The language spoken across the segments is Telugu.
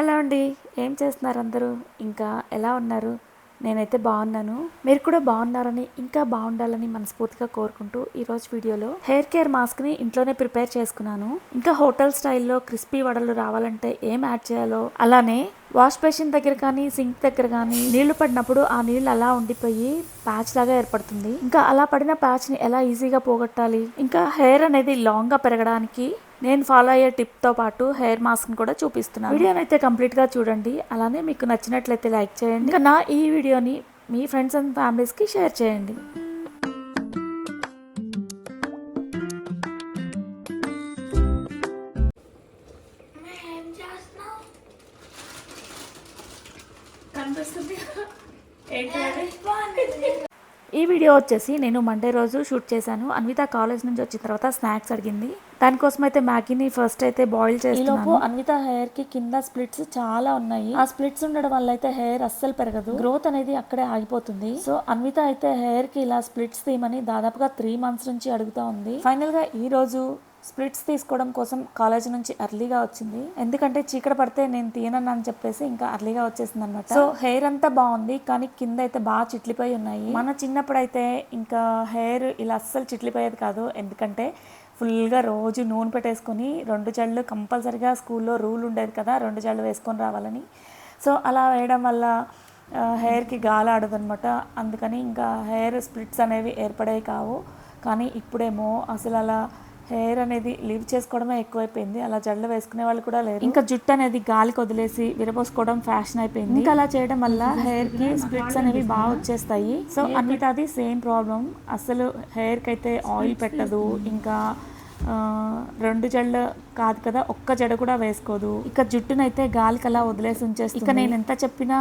హలో అండి ఏం చేస్తున్నారు అందరూ? ఇంకా ఎలా ఉన్నారు? నేనైతే బాగున్నాను. మీరు కూడా బాగున్నారని ఇంకా బాగుండాలని మనస్ఫూర్తిగా కోరుకుంటూ ఈరోజు వీడియోలో హెయిర్ కేర్ మాస్క్ని ఇంట్లోనే ప్రిపేర్ చేసుకున్నాను. ఇంకా హోటల్ స్టైల్లో క్రిస్పీ వడలు రావాలంటే ఏం యాడ్ చేయాలో అలానే వాష్ బేసిన్ దగ్గర కానీ సింక్ దగ్గర కానీ నీళ్ళు పడినప్పుడు ఆ నీళ్ళు అలా ఉండిపోయి ప్యాచ్ లాగా ఏర్పడుతుంది. ఇంకా అలా పడిన ప్యాచ్ని ఎలా ఈజీగా పోగొట్టాలి? ఇంకా హెయిర్ అనేది లాంగ్గా పెరగడానికి నేను ఫాలో అయ్యే టిప్తో పాటు హెయిర్ మాస్క్ని కూడా చూపిస్తున్నాను. వీడియోని అయితే కంప్లీట్గా చూడండి. అలానే మీకు నచ్చినట్లయితే లైక్ చేయండి. ఇంకా నా ఈ వీడియోని మీ ఫ్రెండ్స్ అండ్ ఫ్యామిలీస్కి షేర్ చేయండి. ఈ వీడియో వచ్చేసి నేను మండే రోజు షూట్ చేశాను. అన్విత కాలేజ్ నుంచి వచ్చిన తర్వాత స్నాక్స్ అడిగింది. దానికోసం అయితే మ్యాగీని ఫస్ట్ అయితే బాయిల్ చేస్తున్నాను. అన్విత హెయిర్కి కింద స్ప్లిట్స్ చాలా ఉన్నాయి. ఆ స్ప్లిట్స్ ఉండడం వల్ల అయితే హెయిర్ అస్సలు పెరగదు. గ్రోత్ అనేది అక్కడే ఆగిపోతుంది. సో అన్విత అయితే హెయిర్కి ఇలా స్ప్లిట్స్ తీయమని దాదాపుగా త్రీ మంత్స్ నుంచి అడుగుతా ఉంది. ఫైనల్గా ఈ రోజు స్ప్లిట్స్ తీసుకోవడం కోసం కాలేజ్ నుంచి అర్లీగా వచ్చింది. ఎందుకంటే చీకట పడితే నేను తీయనని అని చెప్పేసి ఇంకా అర్లీగా వచ్చేసింది అనమాట సో హెయిర్ అంతా బాగుంది కానీ కింద అయితే బాగా చిట్లిపోయి ఉన్నాయి. మన చిన్నప్పుడు అయితే ఇంకా హెయిర్ ఇలా అస్సలు చిట్లిపోయేది కాదు. ఎందుకంటే ఫుల్గా రోజు నూనె పెట్టేసుకొని రెండు జళ్ళు కంపల్సరిగా స్కూల్లో రూల్ ఉండేది కదా రెండు జళ్ళు వేసుకొని రావాలని. సో అలా వేయడం వల్ల హెయిర్కి గాలి ఆడదనమాట అందుకని ఇంకా హెయిర్ స్ప్లిట్స్ అనేవి ఏర్పడేవి కావు. కానీ ఇప్పుడేమో అసలు అలా హెయిర్ అనేది లీవ్ చేసుకోవడమే ఎక్కువైపోయింది. అలా జడలు వేసుకునే వాళ్ళు కూడా లేరు. ఇంకా జుట్టు అనేది గాలికి వదిలేసి విరబోసుకోవడం ఫ్యాషన్ అయిపోయింది. ఇంకా అలా చేయడం వల్ల హెయిర్కి స్ప్లిట్స్ అనేవి బాగా వచ్చేస్తాయి. సో అన్నిటిది సేమ్ ప్రాబ్లం అసలు హెయిర్కి అయితే ఆయిల్ పెట్టదు. ఇంకా రెండు జడలు కాదు కదా ఒక్క జడ కూడా వేసుకోదు. ఇక జుట్టునైతే గాలికి అలా వదిలేసి ఉంచేస్తుంది. ఇక నేను ఎంత చెప్పినా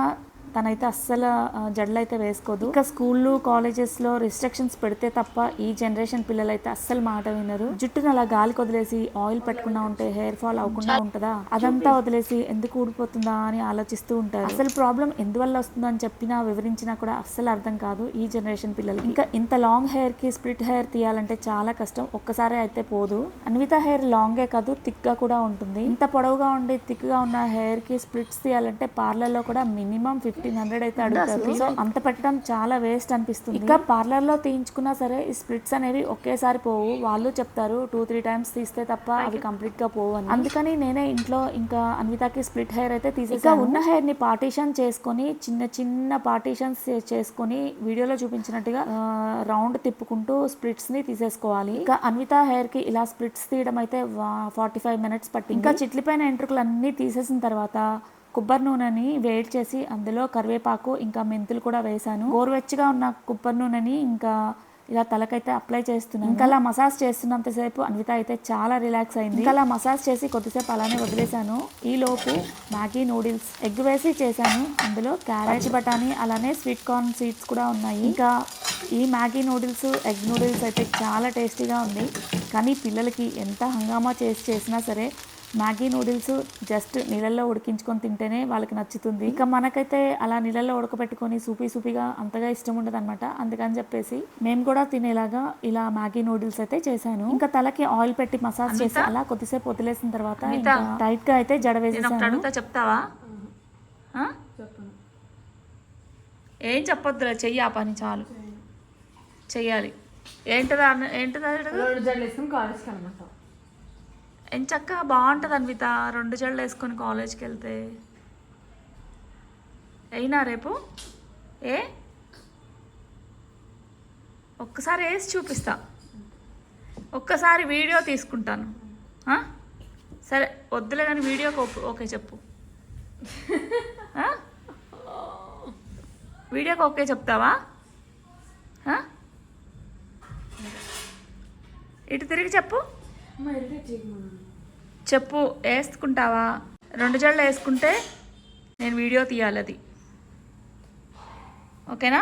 తనైతే అస్సలు జడలు అయితే వేసుకోదు. ఇక స్కూళ్ళు కాలేజెస్లో రిస్ట్రిక్షన్స్ పెడితే తప్ప ఈ జనరేషన్ పిల్లలు అయితే అస్సలు మాట వినరు. జుట్టును అలా గాలికి వదిలేసి ఆయిల్ పెట్టకుండా ఉంటే హెయిర్ ఫాల్ అవ్వకుండా ఉంటుందా? అదంతా వదిలేసి ఎందుకు ఊడిపోతుందా అని ఆలోచిస్తూ ఉంటారు. అసలు ప్రాబ్లం ఎందువల్ల వస్తుందని చెప్పినా వివరించినా కూడా అస్సలు అర్థం కాదు ఈ జనరేషన్ పిల్లలకి. ఇంకా ఇంత లాంగ్ హెయిర్కి స్ప్లిట్ హెయిర్ తీయాలంటే చాలా కష్టం. ఒక్కసారి అయితే పోదు. అన్విత హెయిర్ లాంగే కాదు థిక్గా కూడా ఉంటుంది. ఇంత పొడవుగా ఉండి థిక్గా ఉన్న హెయిర్కి స్ప్లిట్స్ తీయాలంటే పార్లర్లో కూడా మినిమం ఫిఫ్టీన్ హండ్రెడ్ అయితే అడుగుతారు. సో అంత పెట్టడం చాలా వేస్ట్ అనిపిస్తుంది. ఇంకా పార్లర్లో తీయించుకున్నా సరే ఈ స్ప్లిట్స్ అనేవి ఒకేసారి పోవు. వాళ్ళు చెప్తారు టూ త్రీ టైమ్స్ తీస్తే తప్ప అవి కంప్లీట్గా పోవు అని. అందుకని నేనే ఇంట్లో ఇంకా అన్వితకి స్ప్లిట్ హెయిర్ అయితే తీసేసా ఉన్న హెయిర్ని పార్టీషన్ చేసుకొని చిన్న చిన్న పార్టీషన్స్ చేసుకొని వీడియోలో చూపించినట్టుగా రౌండ్ తిప్పుకుంటూ స్ప్లిట్స్ని తీసేసుకోవాలి. ఇంకా అన్విత హెయిర్కి ఇలా స్ప్లిట్స్ తీయడం అయితే ఫార్టీ ఫైవ్ మినిట్స్ పట్టింది. ఇంకా చిట్లిపోయిన ఎంట్రుకలు అన్ని తీసేసిన తర్వాత కొబ్బరి నూనెని వేడి చేసి అందులో కరివేపాకు ఇంకా మెంతులు కూడా వేసాను గోరువెచ్చగా ఉన్న కొబ్బరి నూనెని ఇంకా ఇలా తలకైతే అప్లై చేస్తున్నాను. ఇంకా అలా మసాజ్ చేస్తున్నంతసేపు అన్విత అయితే చాలా రిలాక్స్ అయింది. ఇంకా అలా మసాజ్ చేసి కొద్దిసేపు అలానే వదిలేశాను. ఈ లోపు మ్యాగీ నూడిల్స్ ఎగ్ వేసి చేశాను. అందులో క్యారెట్ బఠానీ అలానే స్వీట్ కార్న్ సీడ్స్ కూడా ఉన్నాయి. ఇంకా ఈ మ్యాగీ నూడిల్స్ ఎగ్ నూడిల్స్ అయితే చాలా టేస్టీగా ఉంది. కానీ పిల్లలకి ఎంత హంగామా చేసి చేసినా సరే మ్యాగీ నూడిల్స్ జస్ట్ నీళ్ళల్లో ఉడికించుకొని తింటేనే వాళ్ళకి నచ్చుతుంది. ఇక మనకైతే అలా నీళ్ళల్లో ఉడకబెట్టుకొని సూపీ సూపీగా అంతగా ఇష్టం ఉండదు అనమాట అందుకని చెప్పేసి మేము కూడా తినేలాగా ఇలా మ్యాగీ నూడిల్స్ అయితే చేశాను. ఇంకా తలకి ఆయిల్ పెట్టి మసాజ్ చేసి అలా కొద్దిసేపు వదిలేసిన తర్వాత ఇంకా టైట్గా అయితే జడ వేసేసాను. చెప్తావా? ఆ? ఏం చెప్పొద్దురా చెయ్యి ఆ పని చాలు. చెయ్యాలి. ఏంటదా ఏంటదా అడుగు? రెండు జడలు వేసుకుని కాలేజ్కి అనమాట ఎంచక్క బాగుంటుంది అన్విత. రెండు జళ్ళు వేసుకొని కాలేజ్కి వెళ్తే. అయినా రేపు? ఏ? ఒక్కసారి వేసి చూపిస్తా. ఒక్కసారి వీడియో తీసుకుంటాను. సరే వద్దులే కానీ వీడియోకి ఓకే- ఓకే చెప్పు. వీడియోకి ఓకే చెప్తావా? ఇటు తిరిగి చెప్పు. చెప్పు వేసుకుంటావా రెండు జళ్ళు వేసుకుంటే నేను వీడియో తీయాలి అది ఓకేనా?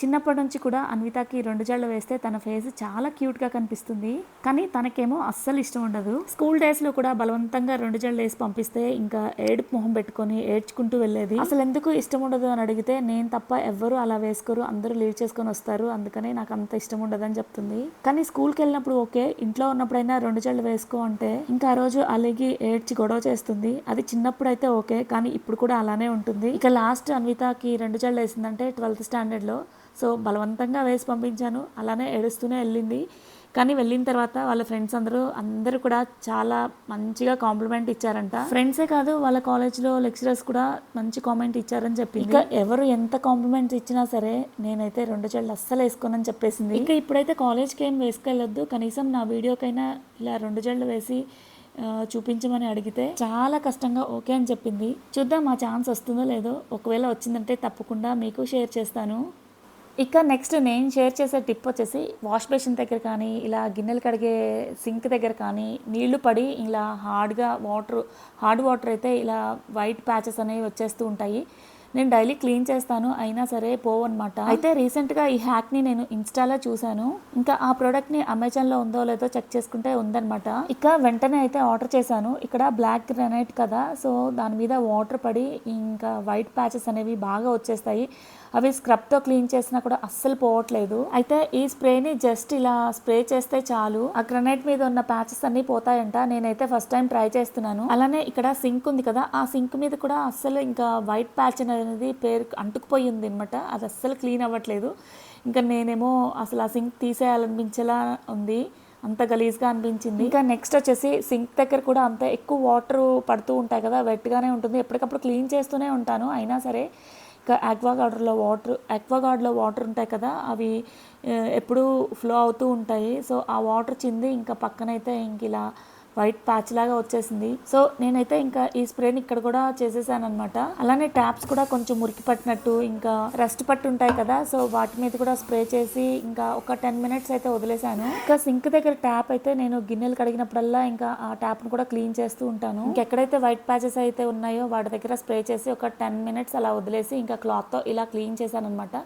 చిన్నప్పటి నుంచి కూడా అన్వితకి రెండు జళ్ళు వేస్తే తన ఫేస్ చాలా క్యూట్గా కనిపిస్తుంది. కానీ తనకేమో అస్సలు ఇష్టం ఉండదు. స్కూల్ డేస్లో కూడా బలవంతంగా రెండు జళ్ళు వేసి పంపిస్తే ఇంకా ఏడుపు మొహం పెట్టుకొని ఏడ్చుకుంటూ వెళ్ళేది. అసలు ఎందుకు ఇష్టం ఉండదు అని అడిగితే నేను తప్ప ఎవ్వరు అలా వేసుకోరు. అందరూ లీవ్ చేసుకొని వస్తారు. అందుకనే నాకు అంత ఇష్టం ఉండదు అని చెప్తుంది. కానీ స్కూల్కి వెళ్ళినప్పుడు ఓకే. ఇంట్లో ఉన్నప్పుడైనా రెండు జళ్ళు వేసుకో అంటే ఇంకా ఆ రోజు అలిగి ఏడ్చి గొడవ చేస్తుంది. అది చిన్నప్పుడు అయితే ఓకే. కానీ ఇప్పుడు కూడా అలానే ఉంటుంది. ఇక లాస్ట్ అన్వితకి రెండు జళ్ళు వేసిందంటే ట్వెల్త్ స్టాండర్డ్లో సో బలవంతంగా వేసి పంపించాను. అలానే ఏడుస్తూనే వెళ్ళింది. కానీ వెళ్ళిన తర్వాత వాళ్ళ ఫ్రెండ్స్ అందరూ అందరూ కూడా చాలా మంచిగా కాంప్లిమెంట్ ఇచ్చారంట. ఫ్రెండ్సే కాదు వాళ్ళ కాలేజ్లో లెక్చరర్స్ కూడా మంచి కామెంట్ ఇచ్చారని చెప్పింది. ఇంకా ఎవరు ఎంత కాంప్లిమెంట్స్ ఇచ్చినా సరే నేనైతే రెండు చెళ్ళు అస్సలు వేసుకోనని చెప్పేసింది. ఇంకా ఇప్పుడైతే కాలేజ్కి ఏం వేసుకెళ్ళొద్దు. కనీసం నా వీడియోకైనా ఇలా రెండు జళ్ళు వేసి చూపించమని అడిగితే చాలా కష్టంగా ఓకే అని చెప్పింది. చూద్దాం ఆ ఛాన్స్ వస్తుందో లేదో. ఒకవేళ వచ్చిందంటే తప్పకుండా మీకు షేర్ చేస్తాను. ఇక నెక్స్ట్ నేను షేర్ చేసే టిప్ వచ్చేసి వాష్ బేసిన్ దగ్గర కానీ ఇలా గిన్నెలు కడిగే సింక్ దగ్గర కానీ నీళ్ళు పడి ఇలా హార్డ్గా వాటర్ హార్డ్ వాటర్ అయితే ఇలా వైట్ ప్యాచెస్ అనేవి వచ్చేస్తూ ఉంటాయి. నేను డైలీ క్లీన్ చేస్తాను అయినా సరే పోవు అనమాట అయితే రీసెంట్గా ఈ హ్యాక్ని నేను ఇన్స్టాలో చూశాను. ఇంకా ఆ ప్రోడక్ట్ని అమెజాన్లో ఉందో లేదో చెక్ చేసుకుంటే ఉందన్నమాట. ఇక వెంటనే అయితే ఆర్డర్ చేశాను. ఇక్కడ బ్లాక్ గ్రానైట్ కదా సో దాని మీద వాటర్ పడి ఇంకా వైట్ ప్యాచెస్ అనేవి బాగా వచ్చేస్తాయి. అవి స్క్రబ్తో క్లీన్ చేసినా కూడా అస్సలు పోవట్లేదు. అయితే ఈ స్ప్రేని జస్ట్ ఇలా స్ప్రే చేస్తే చాలు. ఆ గ్రనైట్ మీద ఉన్న ప్యాచెస్ అన్నీ పోతాయంట. నేనైతే ఫస్ట్ టైం ట్రై చేస్తున్నాను. అలానే ఇక్కడ సింక్ ఉంది కదా ఆ సింక్ మీద కూడా అస్సలు ఇంకా వైట్ ప్యాచ్ అనేది అనేది పేరు అంటుకుపోయింది అనమాట అది అస్సలు క్లీన్ అవ్వట్లేదు. ఇంకా నేనేమో అసలు ఆ సింక్ తీసేయాలనిపించేలా ఉంది. అంత గలీజ్గా అనిపించింది. ఇంకా నెక్స్ట్ వచ్చేసి సింక్ దగ్గర కూడా అంత ఎక్కువ వాటర్ పడుతూ ఉంటాయి కదా వెట్గానే ఉంటుంది. ఎప్పటికప్పుడు క్లీన్ చేస్తూనే ఉంటాను. అయినా సరే ఇంకా యాక్వాగార్డ్లో వాటర్ యాక్వాగార్డ్లో వాటర్ ఉంటాయి కదా అవి ఎప్పుడూ ఫ్లో అవుతూ ఉంటాయి. సో ఆ వాటర్ చింది. ఇంకా పక్కనైతే ఇంక ఇలా వైట్ ప్యాచ్ లాగా వచ్చేసింది. సో నేనైతే ఇంకా ఈ స్ప్రేని ఇక్కడ కూడా చేసేసాను అనమాట అలానే ట్యాప్స్ కూడా కొంచెం మురికి పట్టినట్టు ఇంకా రెస్ట్ పట్టు ఉంటాయి కదా సో వాటి మీద కూడా స్ప్రే చేసి ఇంకా ఒక టెన్ మినిట్స్ అయితే వదిలేసాను. ఇంకా సింక్ దగ్గర ట్యాప్ అయితే నేను గిన్నెలు కడిగినప్పుడల్లా ఇంకా ఆ ట్యాప్ను కూడా క్లీన్ చేస్తూ ఉంటాను. ఇంకెక్కడైతే వైట్ ప్యాచెస్ అయితే ఉన్నాయో వాటి దగ్గర స్ప్రే చేసి ఒక టెన్ మినిట్స్ అలా వదిలేసి ఇంకా క్లాత్తో ఇలా క్లీన్ చేశాను అనమాట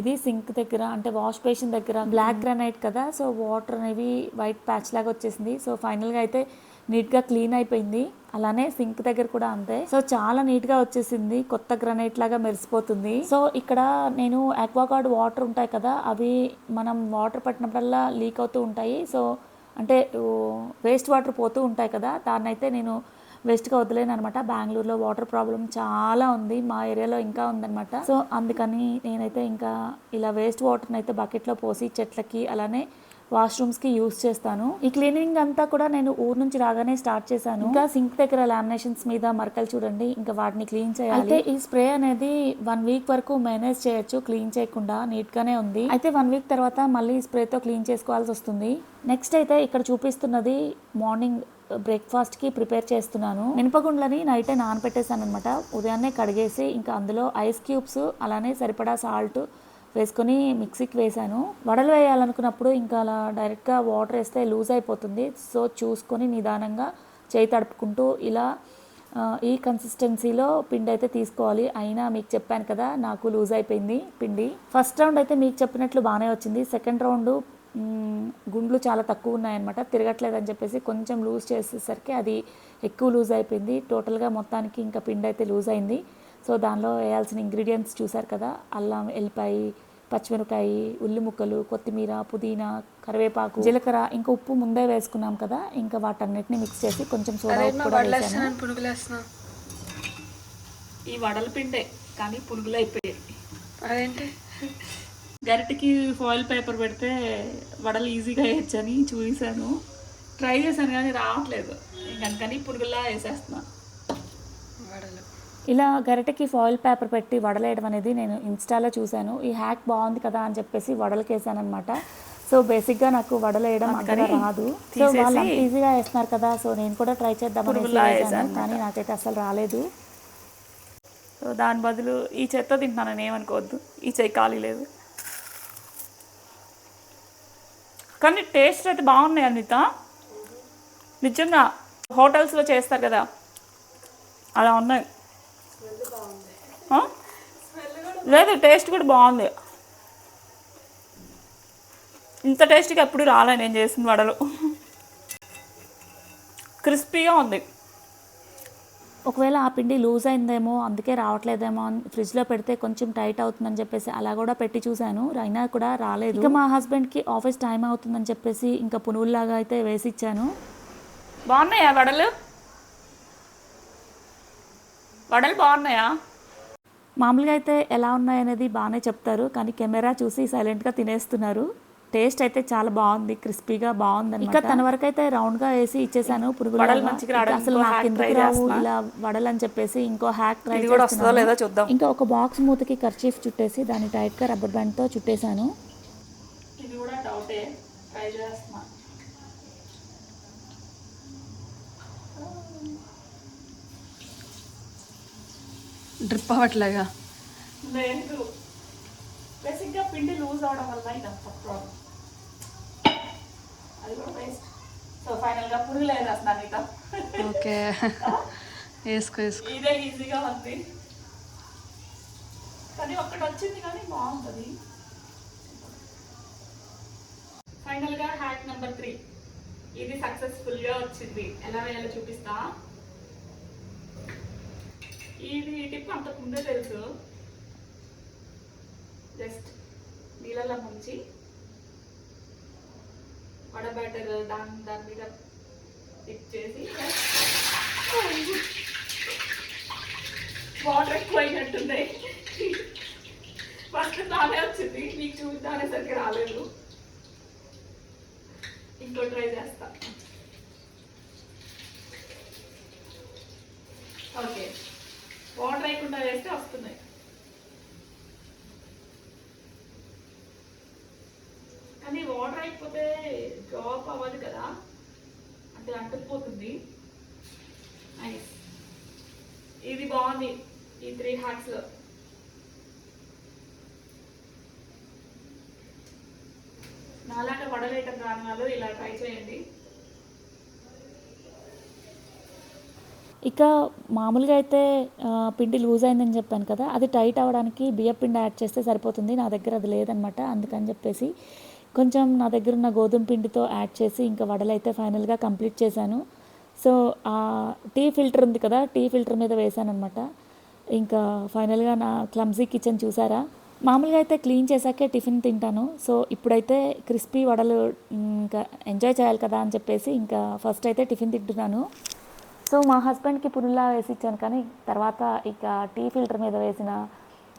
ఇది సింక్ దగ్గర అంటే వాష్ బేసిన్ దగ్గర. బ్లాక్ గ్రానైట్ కదా సో వాటర్ అనేవి వైట్ ప్యాచ్ లాగా వచ్చేసింది. సో ఫైనల్గా అయితే నీట్గా క్లీన్ అయిపోయింది. అలానే సింక్ దగ్గర కూడా అంతే. సో చాలా నీట్గా వచ్చేసింది. కొత్త గ్రనైట్ లాగా మెరిసిపోతుంది. సో ఇక్కడ నేను అక్వాగార్డ్ వాటర్ ఉంటాయి కదా అవి మనం వాటర్ పట్టినప్పుడల్లా లీక్ అవుతూ ఉంటాయి. సో అంటే వేస్ట్ వాటర్ పోతూ ఉంటాయి కదా దాన్ని అయితే నేను వేస్ట్గా వదిలేను అనమాట బెంగళూరులో వాటర్ ప్రాబ్లం చాలా ఉంది. మా ఏరియాలో ఇంకా ఉందనమాట సో అందుకని నేనైతే ఇంకా ఇలా వేస్ట్ వాటర్ని అయితే బకెట్లో పోసి చెట్లకి అలానే వాష్రూమ్స్కి యూస్ చేస్తాను. ఈ క్లీనింగ్ అంతా కూడా నేను ఊరు నుంచి రాగానే స్టార్ట్ చేశాను. ఇంకా సింక్ దగ్గర లామినేషన్స్ మీద మరకలు చూడండి. ఇంకా వాటిని క్లీన్ చేయాలి. అయితే ఈ స్ప్రే అనేది వన్ వీక్ వరకు మేనేజ్ చేయొచ్చు క్లీన్ చేయకుండా నీట్ గానే ఉంది. అయితే వన్ వీక్ తర్వాత మళ్ళీ స్ప్రేతో క్లీన్ చేసుకోవాల్సి వస్తుంది. నెక్స్ట్ అయితే ఇక్కడ చూపిస్తున్నది మార్నింగ్ బ్రేక్ఫాస్ట్కి ప్రిపేర్ చేస్తున్నాను. మినపగుండ్లని నైటే నానబెట్టేసాను అనమాట ఉదయాన్నే కడిగేసి ఇంకా అందులో ఐస్ క్యూబ్స్ అలానే సరిపడా సాల్ట్ వేసుకొని మిక్సీకి వేసాను వడలు వేయాలనుకున్నప్పుడు ఇంకా అలా డైరెక్ట్గా వాటర్ వేస్తే లూజ్ అయిపోతుంది. సో చూసుకొని నిదానంగా చేయి తడుపుకుంటూ ఇలా ఈ కన్సిస్టెన్సీలో పిండి అయితే తీసుకోవాలి. అయినా మీకు చెప్పాను కదా నాకు లూజ్ అయిపోయింది పిండి. ఫస్ట్ రౌండ్ అయితే మీకు చెప్పినట్లు బాగానే వచ్చింది. సెకండ్ రౌండ్ గుండ్లు చాలా తక్కువ ఉన్నాయన్నమాట. తిరగట్లేదు అని చెప్పేసి కొంచెం లూజ్ చేసేసరికి అది ఎక్కువ లూజ్ అయిపోయింది. టోటల్గా మొత్తానికి ఇంకా పిండి అయితే లూజ్ అయింది. సో దానిలో వేయాల్సిన ఇంగ్రీడియంట్స్ చూసారు కదా? అల్లం ఎల్లిపాయ పచ్చిమిరపకాయ ఉల్లి ముక్కలు కొత్తిమీర పుదీనా కరివేపాకు జీలకర్ర ఇంకా ఉప్పు ముందే వేసుకున్నాం కదా? ఇంకా వాటన్నిటిని మిక్స్ చేసి కొంచెం సోడా ఉప్పు కూడా వేసాను. ఈ వడల పిండే కానీ పునుగులు అయిపోయాయి. అదేంటి? గరిటకి ఫాయిల్ పేపర్ పెడితే వడలు ఈజీగా వేయచ్చని చూసాను. ట్రై చేశాను కానీ రావట్లేదు. అందుకని పునుగుల్లా వేసేస్తున్నా. వడలు ఇలా గరిటెకి ఫాయిల్ పేపర్ పెట్టి వడలేయడం అనేది నేను ఇన్స్టాలో చూశాను. ఈ హ్యాక్ బాగుంది కదా అని చెప్పేసి వడలకి వేసాను అనమాట సో బేసిక్గా నాకు వడలేయడం అంతగా రాదు. సో వాళ్ళు ఈజీగా వేస్తున్నారు కదా సో నేను కూడా ట్రై చేద్దామని కానీ నాకైతే అసలు రాలేదు. సో దాని బదులు ఈ చెత్త తింటున్నాను నేను ఏమనుకోవద్దు. ఈ చెయ్యి ఖాళీ లేదు. కానీ టేస్ట్ అయితే బాగున్నాయి అనిత. నిజంగా హోటల్స్లో చేస్తారు కదా అలా ఉన్నాయి? లేదు టేస్ట్ కూడా బాగుంది. ఇంత టేస్టీగా ఎప్పుడు రాలే నేను చేసిన వడలు. క్రిస్పీగా ఉంది. ఒకవేళ ఆ పిండి లూజ్ అయిందేమో అందుకే రావట్లేదేమో అని ఫ్రిడ్జ్లో పెడితే కొంచెం టైట్ అవుతుందని చెప్పేసి అలా కూడా పెట్టి చూశాను. అయినా కూడా రాలేదు. ఇక మా హస్బెండ్కి ఆఫీస్ టైం అవుతుందని చెప్పేసి ఇంకా పునుగుల్లాగా అయితే వేసి ఇచ్చాను బాగున్నాయా వడలు? వడలు బాగున్నాయా? మామూలుగా అయితే ఎలా ఉన్నాయనేది బాగానే చెప్తారు కానీ కెమెరా చూసి సైలెంట్గా తినేస్తున్నారు. టేస్ట్ అయితే చాలా బాగుంది క్రిస్పీగా బాగుంది ఇంకా తన వరకు అయితే రౌండ్గా వేసి ఇచ్చేసాను పురుగులు రావడానికి అసలు. ఇలా వడలు అని చెప్పేసి ఇంకో హ్యాక్ ట్రై ఇది కూడా వస్తుందో లేదో చూద్దాం. ఇంకా ఒక బాక్స్ మూతకి కర్చీఫ్ చుట్టేసి దాన్ని టైట్గా రబ్బర్ బ్యాండ్తో చుట్టేసాను. ఇది కూడా డౌటే ట్రై చేస్తున్నా. డ్రిప్ అవ్వట్లేగా? లేదు. బేసిక్గా పిండి లూజ్ అవడం వల్ల ఇదంతా ప్రాబ్లం అది కూడా వేస్ట్ సో ఫైనల్గా పురుగులు వేసేస్తున్నాను నీతో? ఓకే. వేసుకో వేసుకో. ఇదే ఈజీగా ఉంది. కానీ ఒక్కటి వచ్చింది కానీ బాగుంటుంది. ఫైనల్గా హ్యాక్ నెంబర్ త్రీ ఇది సక్సెస్ఫుల్గా వచ్చింది. ఎలా వేయాలో చూపిస్తా. ఇది టిప్ అంతకుముందే తెలుసు. జస్ట్ నీళ్ళలో ముంచి వడ బ్యాటర్ దాని దాని మీద టిప్ చేసి వాటర్ ఎక్కువ అయినట్టున్నాయి ఫస్ట్ బాగానే వచ్చింది. మీకు చూద్దాం అనేసరికి రాలేదు. ఇంకో ట్రై చేస్తా. ఓకే. వాటర్ వేయకుండా వేస్తే వస్తున్నాయి. కానీ వాటర్ అయిపోతే డ్రాప్ అవ్వదు కదా. అంటే అంటుకుపోతుంది నైస్ ఇది బాగుంది ఈ త్రీ హ్యాక్స్లో. నాలాగా వడలేయటం రాని వాళ్ళు ఇలా ట్రై చేయండి. ఇక మామూలుగా అయితే పిండి లూజ్ అయిందని చెప్పాను కదా అది టైట్ అవ్వడానికి బియ్యం పిండి యాడ్ చేస్తే సరిపోతుంది. నా దగ్గర అది లేదనమాట అందుకని చెప్పేసి కొంచెం నా దగ్గర ఉన్న గోధుమ పిండితో యాడ్ చేసి ఇంకా వడలు అయితే ఫైనల్గా కంప్లీట్ చేశాను. సో ఆ టీ ఫిల్టర్ ఉంది కదా టీ ఫిల్టర్ మీద వేసాను అనమాట ఇంకా ఫైనల్గా నా క్లమ్జీ కిచెన్ చూసారా? మామూలుగా అయితే క్లీన్ చేశాకే టిఫిన్ తింటాను. సో ఇప్పుడైతే క్రిస్పీ వడలు ఇంకా ఎంజాయ్ చేయాలి కదా అని చెప్పేసి ఇంకా ఫస్ట్ అయితే టిఫిన్ తింటున్నాను. సో మా హస్బెండ్కి పునుల్లా వేసి ఇచ్చాను. కానీ తర్వాత ఇక టీ ఫిల్టర్ మీద వేసిన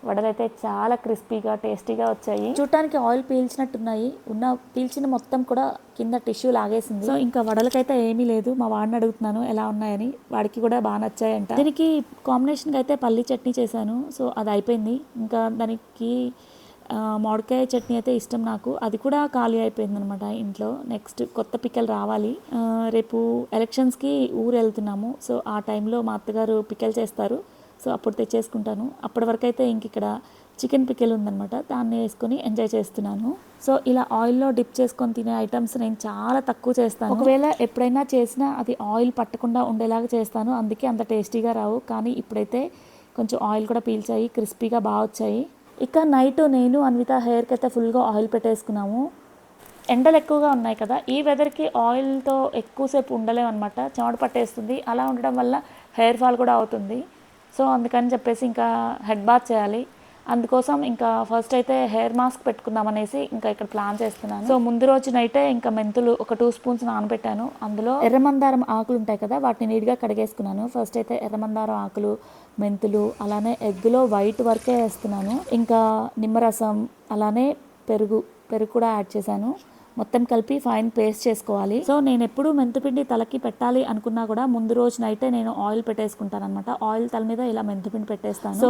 వడలైతే చాలా క్రిస్పీగా టేస్టీగా వచ్చాయి. చూడటానికి ఆయిల్ పీల్చినట్టున్నాయి. ఉన్న పీల్చిన మొత్తం కూడా కింద టిష్యూ లాగేసింది. సో ఇంకా వడలకైతే ఏమీ లేదు. మా వాడిని అడుగుతున్నాను ఎలా ఉన్నాయని. వాడికి కూడా బాగా నచ్చాయంట. దీనికి కాంబినేషన్కి అయితే పల్లి చట్నీ చేశాను. సో అది అయిపోయింది. ఇంకా దానికి మామిడికాయ చట్నీ అయితే ఇష్టం నాకు. అది కూడా ఖాళీ అయిపోయిందనమాట ఇంట్లో. నెక్స్ట్ కొత్త పిక్కలు రావాలి. రేపు ఎలక్షన్స్కి ఊరు వెళ్తున్నాము సో ఆ టైంలో మా అత్తగారు పిక్కలు చేస్తారు. సో అప్పుడు తెచ్చేసుకుంటాను. అప్పటి వరకు అయితే ఇంక ఇక్కడ చికెన్ పికెల్ ఉందనమాట. దాన్ని వేసుకొని ఎంజాయ్ చేస్తున్నాను. సో ఇలా ఆయిల్లో డిప్ చేసుకొని తినే ఐటమ్స్ నేను చాలా తక్కువ చేస్తాను. ఒకవేళ ఎప్పుడైనా చేసినా అది ఆయిల్ పట్టకుండా ఉండేలాగా చేస్తాను. అందుకే అంత టేస్టీగా రావు. కానీ ఇప్పుడైతే కొంచెం ఆయిల్ కూడా పీల్చాయి. క్రిస్పీగా బాగా వచ్చాయి. ఇక నైట్ నేను అన్విత హెయిర్కి అయితే ఫుల్గా ఆయిల్ పెట్టేసుకున్నాము. ఎండలు ఎక్కువగా ఉన్నాయి కదా ఈ వెదర్కి ఆయిల్తో ఎక్కువసేపు ఉండలేము అనమాట చెమట పట్టేస్తుంది. అలా ఉండడం వల్ల హెయిర్ ఫాల్ కూడా అవుతుంది. సో అందుకని చెప్పేసి ఇంకా హెడ్ బాత్ చేయాలి. అందుకోసం ఇంకా ఫస్ట్ అయితే హెయిర్ మాస్క్ పెట్టుకుందాం అనేసి ఇంకా ఇక్కడ ప్లాన్ చేస్తున్నాను. సో ముందు రోజు నైటే ఇంకా మెంతులు ఒక టూ స్పూన్స్ నానబెట్టాను. అందులో ఎర్రమందారం ఆకులు ఉంటాయి కదా వాటిని నీట్గా కడిగేసుకున్నాను. ఫస్ట్ అయితే ఎర్రమందారం ఆకులు మెంతులు అలానే ఎగ్గులో వైట్ వరకే వేస్తున్నాను. ఇంకా నిమ్మరసం అలానే పెరుగు పెరుగు కూడా యాడ్ చేశాను. మొత్తం కలిపి ఫైన్ పేస్ట్ చేసుకోవాలి. సో నేను ఎప్పుడు మెంతిపిండి తలకి పెట్టాలి అనుకున్నా కూడా ముందు రోజు నైటే నేను ఆయిల్ పెట్టేసుకుంటాను అనమాట ఆయిల్ తల మీద ఇలా మెంతిపిండి పెట్టేస్తాను. సో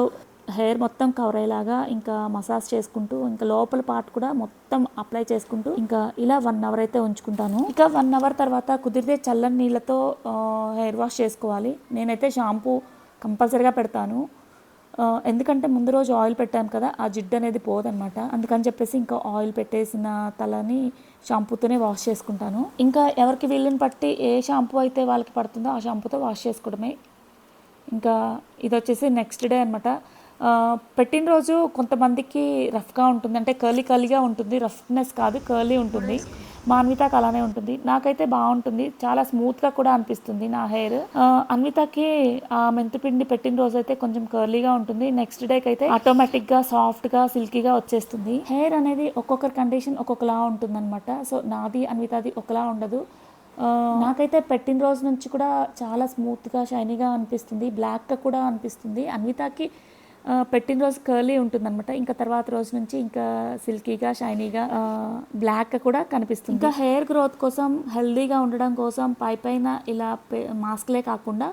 హెయిర్ మొత్తం కవర్ అయ్యేలాగా ఇంకా మసాజ్ చేసుకుంటూ ఇంకా లోపల పార్ట్ కూడా మొత్తం అప్లై చేసుకుంటూ ఇంకా ఇలా వన్ అవర్ అయితే ఉంచుకుంటాను. ఇంకా వన్ అవర్ తర్వాత కుదిరితే చల్లని నీళ్ళతో హెయిర్ వాష్ చేసుకోవాలి. నేనైతే షాంపూ కంపల్సరీగా పెడతాను. ఎందుకంటే ముందు రోజు ఆయిల్ పెట్టాను కదా ఆ జిడ్డు అనేది పోదనమాట అందుకని చెప్పేసి ఇంకా ఆయిల్ పెట్టేసిన తలని షాంపూతోనే వాష్ చేసుకుంటాను. ఇంకా ఎవరికి వీళ్ళని బట్టి ఏ షాంపూ అయితే వాళ్ళకి పడుతుందో ఆ షాంపూతో వాష్ చేసుకోవడమే. ఇంకా ఇది వచ్చేసి నెక్స్ట్ డే అనమాట పెట్టిన రోజు కొంతమందికి రఫ్గా ఉంటుంది. అంటే కర్లీ కర్లీగా ఉంటుంది. రఫ్నెస్ కాదు కర్లీ ఉంటుంది. మా అన్వితకి అలానే ఉంటుంది. నాకైతే బాగుంటుంది. చాలా స్మూత్గా కూడా అనిపిస్తుంది నా హెయిర్. అన్వితకి ఆ మెంతిపిండి పెట్టిన రోజు అయితే కొంచెం కర్లీగా ఉంటుంది. నెక్స్ట్ డేకి అయితే ఆటోమేటిక్గా సాఫ్ట్గా సిల్కీగా వచ్చేస్తుంది. హెయిర్ అనేది ఒక్కొక్కరి కండిషన్ ఒక్కొక్కలా ఉంటుంది అనమాట సో నాది అన్వితది ఒకలా ఉండదు. నాకైతే పెట్టిన రోజు నుంచి కూడా చాలా స్మూత్గా షైనీగా అనిపిస్తుంది. బ్లాక్గా కూడా అనిపిస్తుంది. అన్వితకి పెట్టిన రోజు కర్లీ ఉంటుంది అనమాట ఇంకా తర్వాత రోజు నుంచి ఇంకా సిల్కీగా షైనీగా బ్లాక్ కూడా కనిపిస్తుంది. ఇంకా హెయిర్ గ్రోత్ కోసం హెల్దీగా ఉండడం కోసం పై పైన ఇలా మాస్క్లే కాకుండా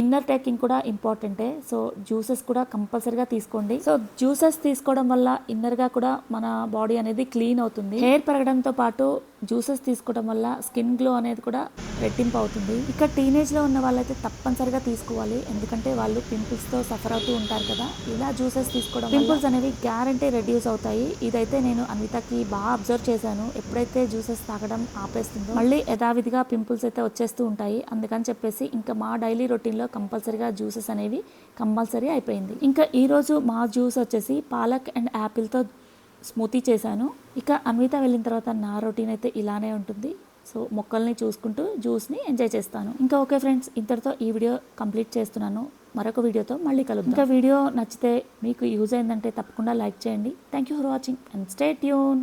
ఇన్నర్ టేకింగ్ కూడా ఇంపార్టెంటే సో జ్యూసెస్ కూడా కంపల్సరీగా తీసుకోండి. సో జ్యూసెస్ తీసుకోవడం వల్ల ఇన్నర్గా కూడా మన బాడీ అనేది క్లీన్ అవుతుంది. హెయిర్ పెరగడంతో పాటు జ్యూసెస్ తీసుకోవడం వల్ల స్కిన్ గ్లో అనేది కూడా రెట్టింపు అవుతుంది. ఇక టీనేజ్లో ఉన్న వాళ్ళైతే తప్పనిసరిగా తీసుకోవాలి. ఎందుకంటే వాళ్ళు పింపుల్స్తో సఫర్ అవుతూ ఉంటారు కదా. ఇలా జ్యూసెస్ తీసుకోవడం పింపుల్స్ అనేవి గ్యారంటీ రెడ్యూస్ అవుతాయి. ఇదైతే నేను అన్వితకి బాగా అబ్జర్వ్ చేశాను. ఎప్పుడైతే జ్యూసెస్ తాగడం ఆపేస్తుందో మళ్ళీ యథావిధిగా పింపుల్స్ అయితే వచ్చేస్తూ ఉంటాయి. అందుకని చెప్పేసి ఇంకా మా డైలీ రొటీన్లో కంపల్సరీగా జ్యూసెస్ అనేవి కంపల్సరీ అయిపోయింది. ఇంకా ఈరోజు మా జ్యూస్ వచ్చేసి పాలక్ అండ్ యాపిల్తో స్మూతీ చేశాను. ఇక అన్విత వెళ్ళిన తర్వాత నా రొటీన్ అయితే ఇలానే ఉంటుంది. సో మొక్కల్ని చూసుకుంటూ జ్యూస్ని ఎంజాయ్ చేస్తాను. ఇంకా ఓకే ఫ్రెండ్స్ ఇంతటితో ఈ వీడియో కంప్లీట్ చేస్తున్నాను. మరొక వీడియోతో మళ్ళీ కలుద్దాం. ఇంకా వీడియో నచ్చితే మీకు యూజ్ అయిందంటే తప్పకుండా లైక్ చేయండి. Thank you for watching and stay tune